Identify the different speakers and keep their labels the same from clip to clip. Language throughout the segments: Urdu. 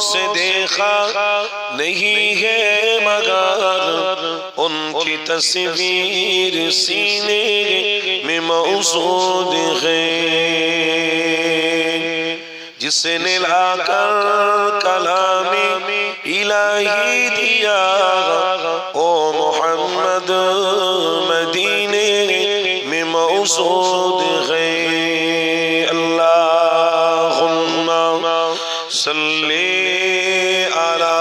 Speaker 1: سے دیکھا نہیں ہے مگر ان کی تصویر سینے میں موجود ہے۔ جس نے لا کر کلامی الہی دیا، او محمد مدینے میں موجود ہے۔ صلی علی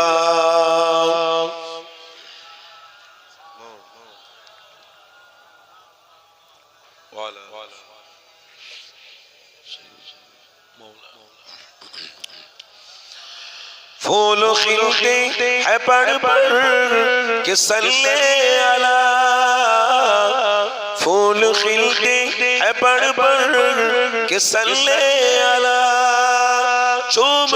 Speaker 1: پھول کھلتے ہیں پڑ پڑ کہ صلی علی پھول کھلتے ہیں پڑ پڑ کہ صلی علی چوب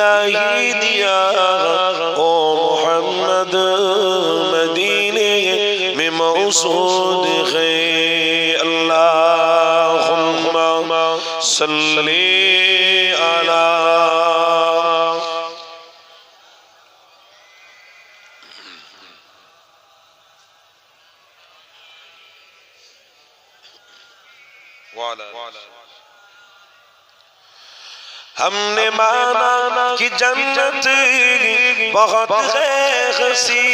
Speaker 1: الہی دیا أو محمد مدینے میں موسود ہے اللہم صلی علی وعلى ہم نے مانا کہ جنت بہت ہے خسی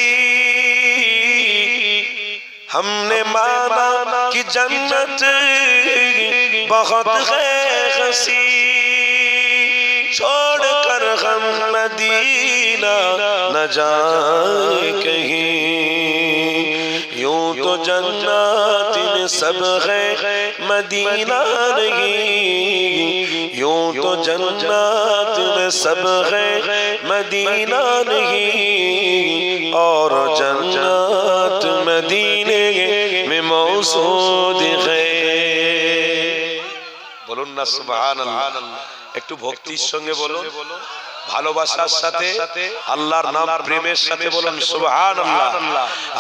Speaker 1: ہم نے مانا کہ جنت بہت ہے خسی چھوڑ کر ہم مدینہ نہ جائیں کہیں۔ یوں تو جنات میں سب ہے مدینہ نہیں۔ تو جنت میں سب ہے مدینہ نہیں اور جنت مدینے میں موسود ہے বলুন না সুবহান একটু ভক্তির সঙ্গে বলুন ভালোবাসার সাথে আল্লাহর নাম প্রেমের সাথে বলুন সুবহান আল্লাহ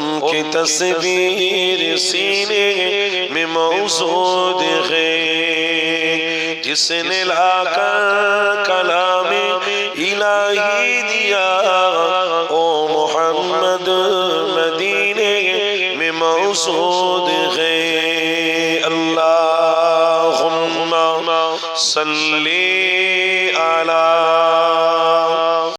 Speaker 1: ان کی تصویر سینے میں موزود ہے۔ جس نے لاکا کلام الہی دیا۔ او محمد مدینے میں موزود ہے۔ اللہم صلی